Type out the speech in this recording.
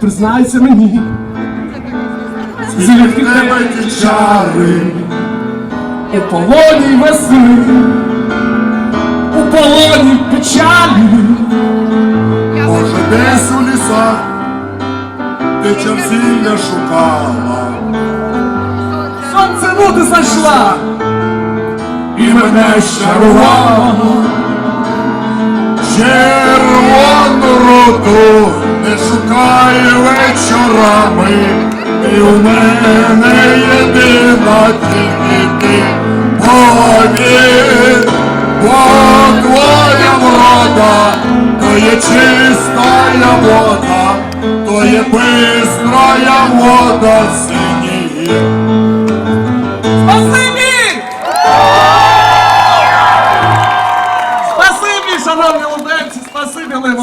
признайся мені, звідки тебе ті чари, у полоні весни, у полоні печалі. Може, десь у лісах ти чавсілля шукала, Сонце буде зайшла і мене щарувала. червону руту не шукай вечорами, і у мене єдина тільки ти повір, бо твоя врода, то є чистая вода, то є бистрая вода синій. Спасибі! Спасибі, шановні лубенці, спасибі.